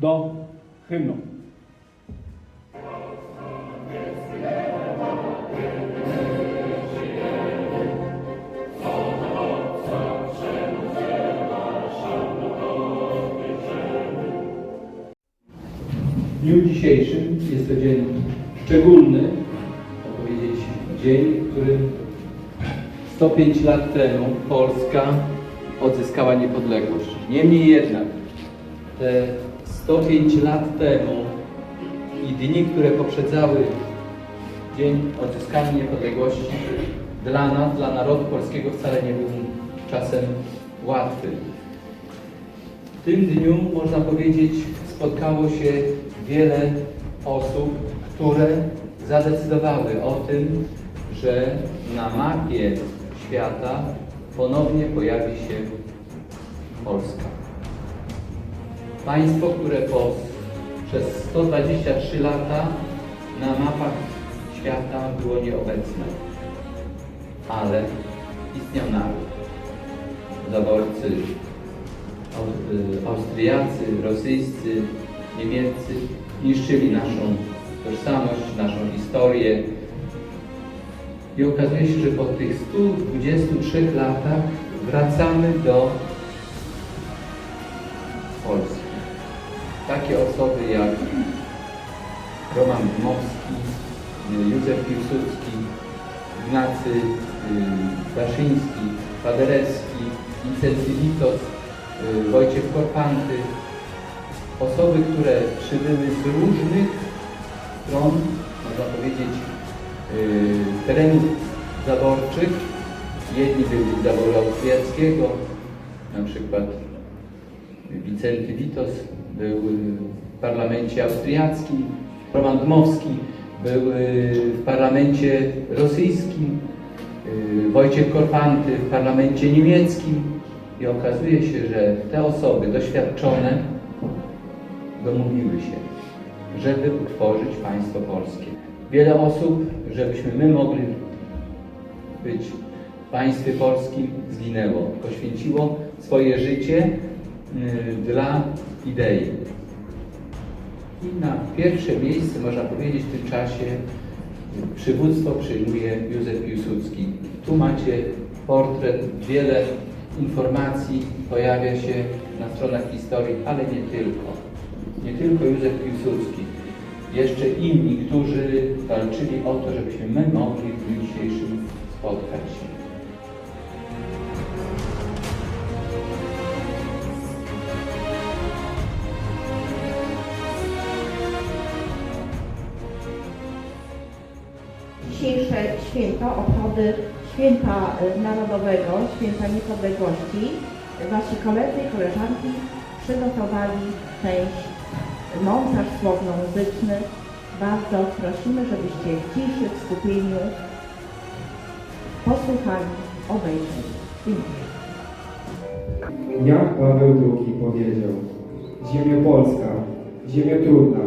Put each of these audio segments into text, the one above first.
do hymnu. W dniu dzisiejszym jest to dzień szczególny, powiedzieć dzień, w którym 105 lat temu Polska odzyskała niepodległość. Niemniej jednak te 105 lat temu i dni, które poprzedzały dzień odzyskania niepodległości dla nas, dla narodu polskiego wcale nie był czasem łatwy. W tym dniu, można powiedzieć, spotkało się wiele osób, które zadecydowały o tym, że na mapie świata ponownie pojawi się Polska. Państwo, które po, przez 123 lata na mapach świata było nieobecne, ale istniał naród. Zaborcy y, Austriacy, rosyjscy, Niemieccy niszczyli naszą tożsamość, naszą historię. I okazuje się, że po tych 123 latach wracamy do Takie osoby jak Roman Dmowski, Józef Piłsudski, Ignacy y, Daszyński, Paderewski, Wincenty Witos, y, Wojciech Korpanty. Osoby, które przybyły z różnych stron, można powiedzieć, y, terenów zaborczych. Jedni byli z zaboru austriackiego, na przykład Wincenty Witos był y, w parlamencie austriackim, Roman Dmowski. Był y, w parlamencie rosyjskim, y, Wojciech Korpanty w parlamencie niemieckim. I okazuje się, że te osoby doświadczone domówiły się, żeby utworzyć państwo polskie. Wiele osób, żebyśmy my mogli być w państwie polskim, zginęło, poświęciło swoje życie dla idei. I na pierwsze miejsce, można powiedzieć, w tym czasie y, przywództwo przyjmuje Józef Piłsudski. Tu macie portret, wiele informacji pojawia się na stronach historii, ale nie tylko. Nie tylko Józef Piłsudski. Jeszcze inni, którzy walczyli o to, żebyśmy my mogli w dniu dzisiejszym spotkać się. Obchody święta y, narodowego, święta niepodległości, nasi koledzy i koleżanki przygotowali część mocarz słowno-muzyczny. Bardzo prosimy, żebyście w ciszy, w skupieniu posłuchali, obejrzeli. Dziękuję. Jan Paweł II powiedział Ziemio Polska, ziemio trudna,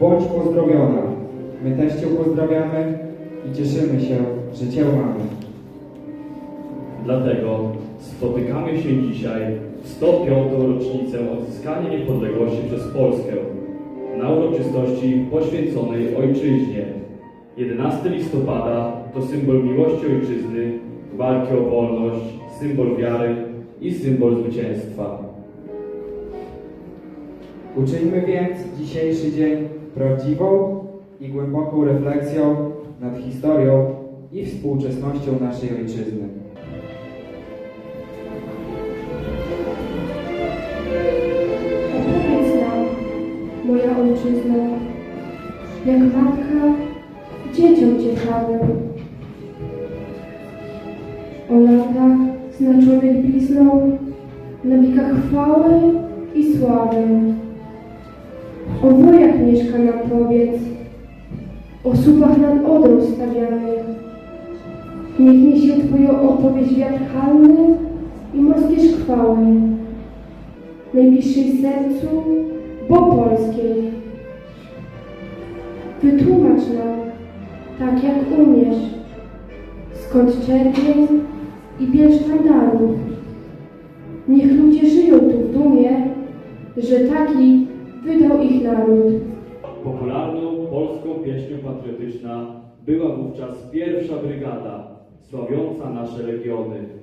bądź pozdrowiona. My też Cię pozdrawiamy i cieszymy się, że Cię mamy. Dlatego spotykamy się dzisiaj w 105. rocznicę odzyskania niepodległości przez Polskę na uroczystości poświęconej Ojczyźnie. 11 listopada to symbol miłości Ojczyzny, walki o wolność, symbol wiary i symbol zwycięstwa. Uczyńmy więc dzisiejszy dzień prawdziwą i głęboką refleksją nad historią i współczesnością naszej Ojczyzny. Opowiedz nam, moja ojczyzno, jak matka dzieciom ciekawym. O latach znaczonych blizną, na wiekach chwały i sławy. O wojach mieszka nam powiedz, o słupach nad Odrą stawianych. Niech niesie Twoją opowieść wiatr halny i morskie szkwały najbliższej sercu, bo polskiej. Wytłumacz nam, tak jak umiesz, skąd czerwień i biel sztandarów. Niech ludzie żyją tu w dumie, że taki wydał ich naród. Popularną polską pieśnią patriotyczna była wówczas pierwsza brygada, sławiąca nasze regiony.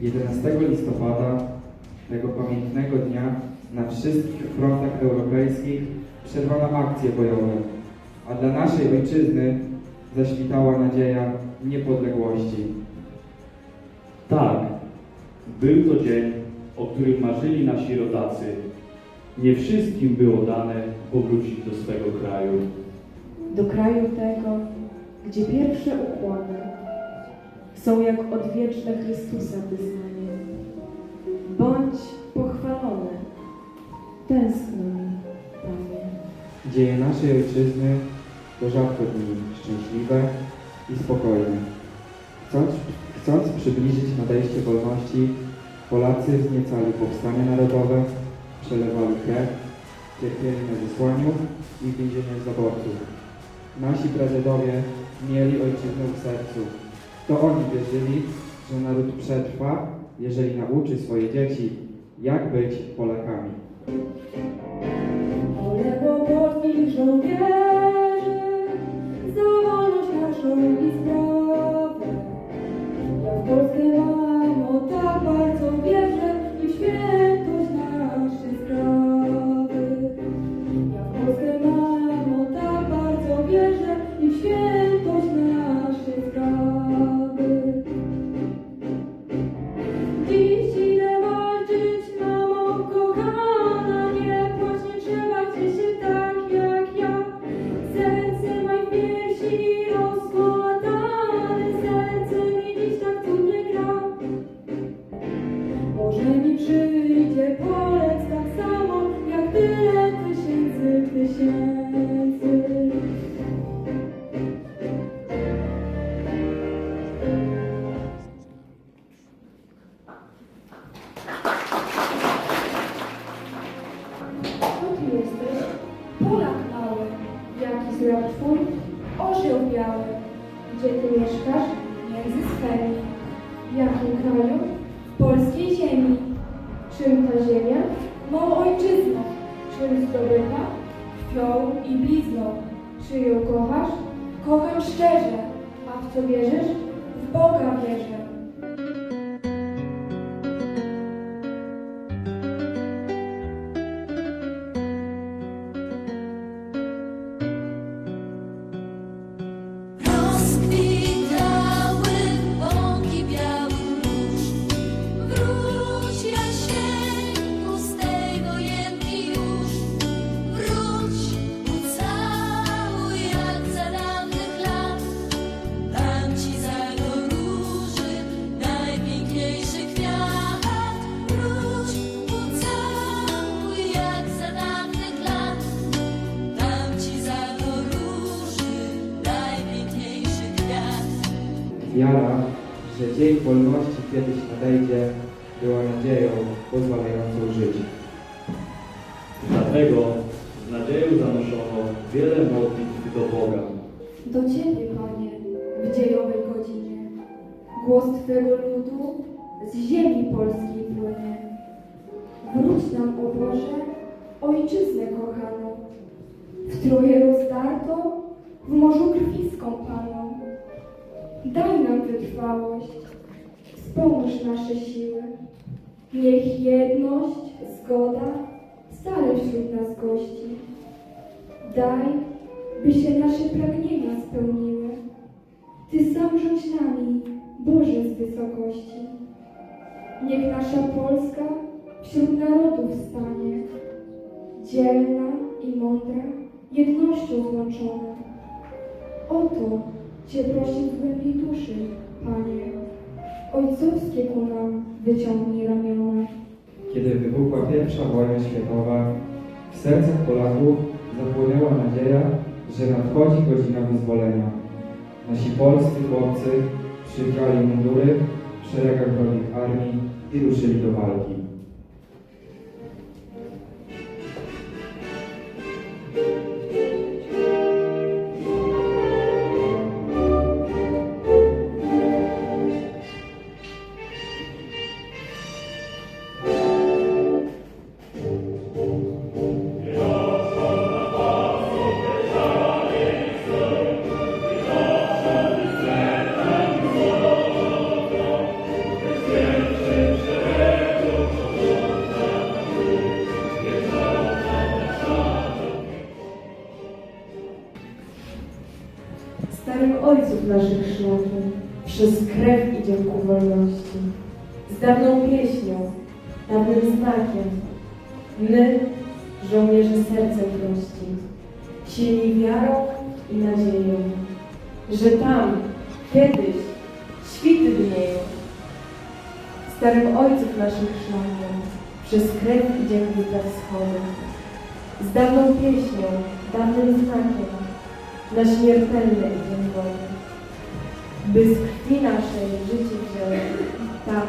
11 listopada, tego pamiętnego dnia, na wszystkich frontach europejskich przerwano akcje bojowe, a dla naszej ojczyzny zaświtała nadzieja niepodległości. Tak, był to dzień, o którym marzyli nasi rodacy. Nie wszystkim było dane powrócić do swego kraju. do kraju tego, gdzie pierwsze ukłony są jak odwieczne Chrystusa wyznanie. Bądź pochwalony, tęskno mi, Panie. Dzieje naszej ojczyzny to rzadko dni szczęśliwe i spokojne. Chcąc, chcąc przybliżyć nadejście wolności, Polacy wzniecali powstania narodowe, przelewali krew, cierpieli na wysłaniu i w więzieniach zaborców. Nasi pradziadowie mieli ojczyznę w sercu. To oni wierzyli, że naród przetrwa, jeżeli nauczy swoje dzieci, jak być Polakami. Za wolność naszą i sprawę. Ja w Polskę kiedyś nadejdzie, była nadzieją pozwalającą żyć. Dlatego z nadzieją zanoszono wiele modlitw do Boga. Do Ciebie, Panie, w dziejowej godzinie. Głos Twego ludu z ziemi polskiej płynie. Wróć nam, o Boże, ojczyznę kochaną, w troje rozdartą, w morzu krwi skąpaną. Daj nam wytrwałość, wspomóż nasze siły. Niech jedność, zgoda stale wśród nas gości. Daj, by się nasze pragnienia spełniły. Ty sam rządź nami, Boże z wysokości. Niech nasza Polska wśród narodów stanie. dzielna i mądra, jednością złączona. Oto Cię prosi w głębi duszy, Panie. Ojcowskie ku nam wyciągnij ramiona. Kiedy wybuchła pierwsza wojna światowa, w sercach Polaków zapłynęła nadzieja, że nadchodzi godzina wyzwolenia. Nasi polscy chłopcy przybrali mundury w szeregach armii i ruszyli do walki. Przez krew idzie ku wolności. Z dawną pieśnią, dawnym znakiem. My, żołnierze sercem prości, silni wiarą i nadzieją, że tam, kiedyś, świty dnieją. Starym ojców naszych szlakiem, przez krew idzie gwizda wschodu. Z dawną pieśnią, dawnym znakiem, na śmiertelne idzie wody. By z krwi naszej życie wzięło tak,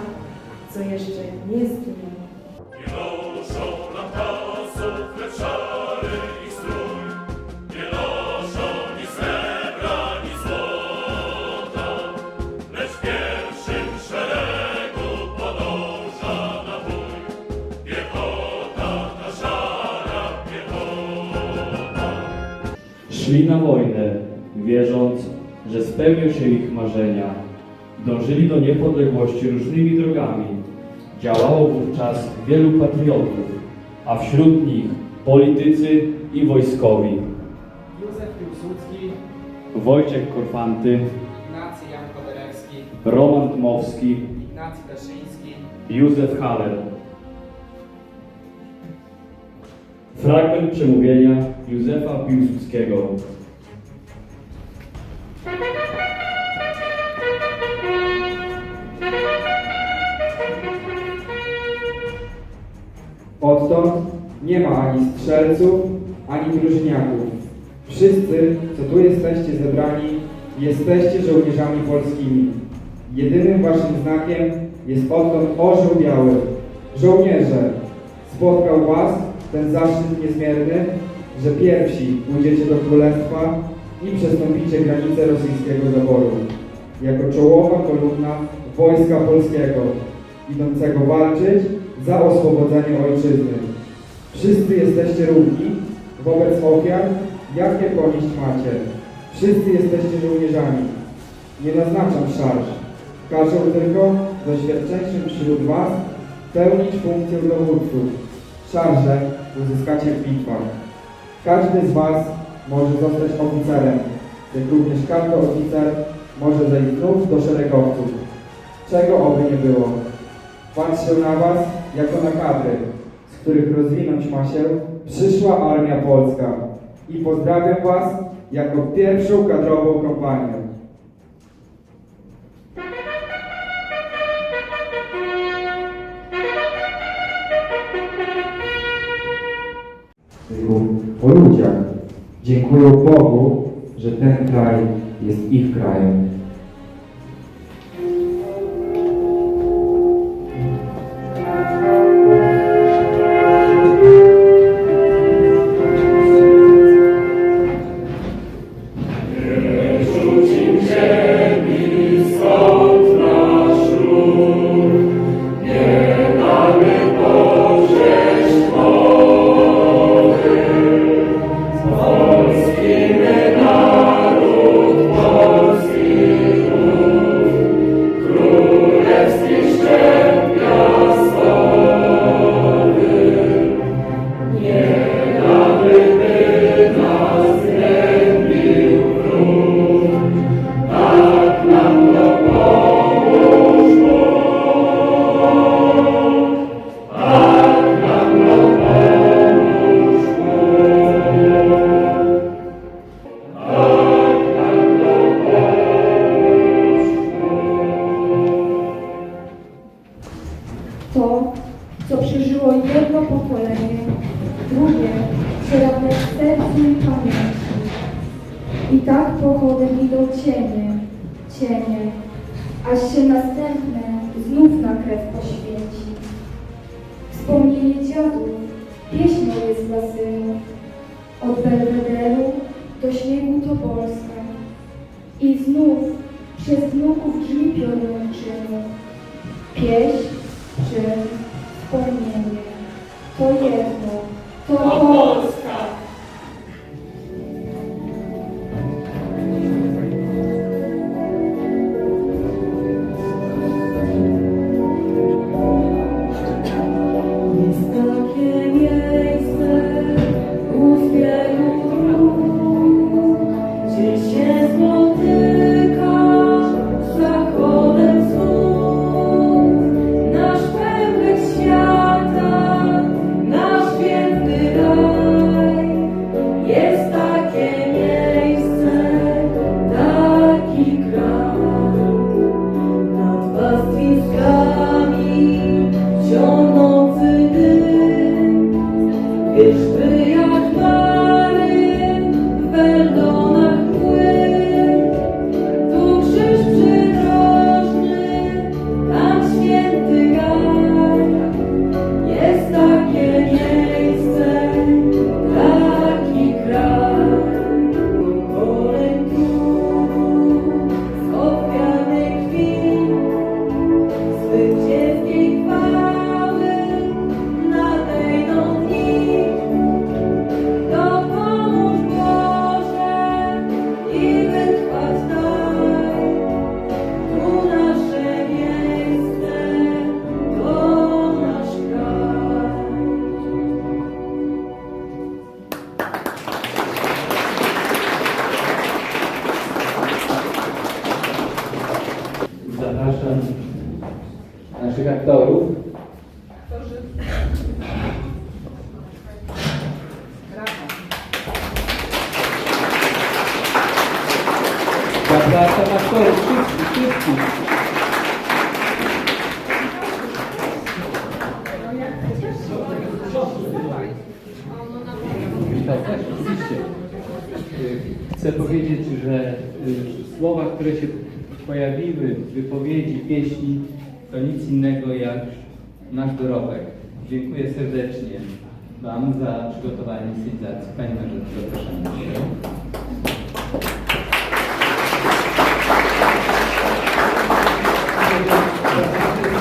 co jeszcze nie zginęło. Noszą lampasów, lecz szary ich strój. Nie noszą ni srebra, ni złota, lecz w pierwszym szeregu podąża na bój. Piechota, ta szara piechota. Szli na wojnę, wierząc, że spełnią się ich marzenia. Dążyli do niepodległości różnymi drogami. Działało wówczas wielu patriotów, a wśród nich politycy i wojskowi. Józef Piłsudski, Wojciech Korfanty, Ignacy Jan Koderewski, Roman Dmowski, Ignacy Leszyński, Józef Haller. Fragment przemówienia Józefa Piłsudskiego. Odtąd nie ma ani strzelców, ani drużyniaków. Wszyscy, co tu jesteście zebrani, jesteście żołnierzami polskimi. Jedynym waszym znakiem jest odtąd orzeł biały. Żołnierze, spotkał was ten zaszczyt niezmierny, że pierwsi pójdziecie do królestwa i przestąpicie granicę rosyjskiego zaboru. Jako czołowa kolumna wojska polskiego, idącego walczyć za oswobodzenie ojczyzny. Wszyscy jesteście równi wobec ofiar, jakie ponieść macie. Wszyscy jesteście żołnierzami. Nie naznaczam szarż. Każą tylko doświadczeńszym wśród was pełnić funkcję dowódców. Szarże uzyskacie w bitwach. Każdy z was może zostać oficerem, jak również każdy oficer może zejść do szeregowców. Czego oby nie było. Patrzę na was jako na kadry, z których rozwinąć ma się przyszła armia polska i pozdrawiam was jako pierwszą kadrową kompanię. O ludziach. Dziękuję Bogu, że ten kraj jest ich krajem. Cienie, cienie, aż się następne znów na krew poświęci. Wspomnienie dziadów pieśnią jest dla synów, od Belwederu do śniegu to Polska. I znów przez wnuków drzwi pioruną czynu. Pieśń, czyn, wspomnienie, to jedno, Chcę powiedzieć, że y, słowa, które się pojawiły w wypowiedzi pieśni, to nic innego jak nasz dorobek. Dziękuję serdecznie Wam za przygotowanie scenizacji. Pani Marzenko, zapraszam.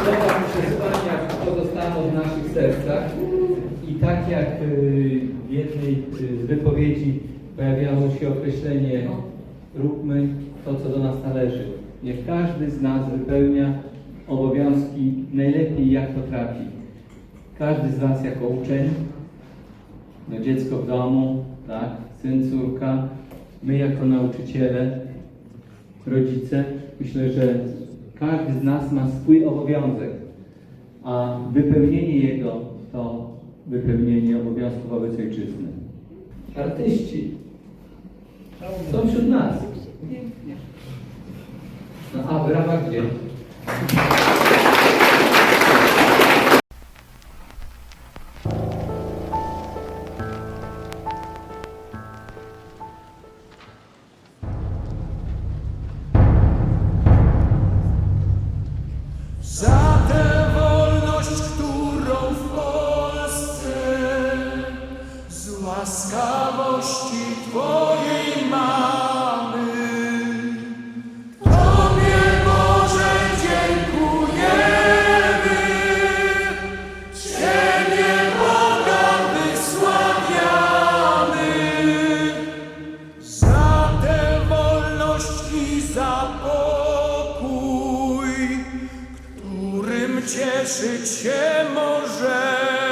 Słowa przesłania pozostaną w naszych sercach i tak jak y, w jednej z wypowiedzi pojawiało się określenie róbmy to, co do nas należy. Niech każdy z nas wypełnia obowiązki najlepiej jak potrafi. Każdy z Was jako uczeń, no dziecko w domu, tak, syn, córka, my jako nauczyciele, rodzice, myślę, że każdy z nas ma swój obowiązek, a wypełnienie jego to wypełnienie obowiązków wobec ojczyzny. Artyści są wśród nas. No, a ramach gdzie? Za cieszyć się możemy.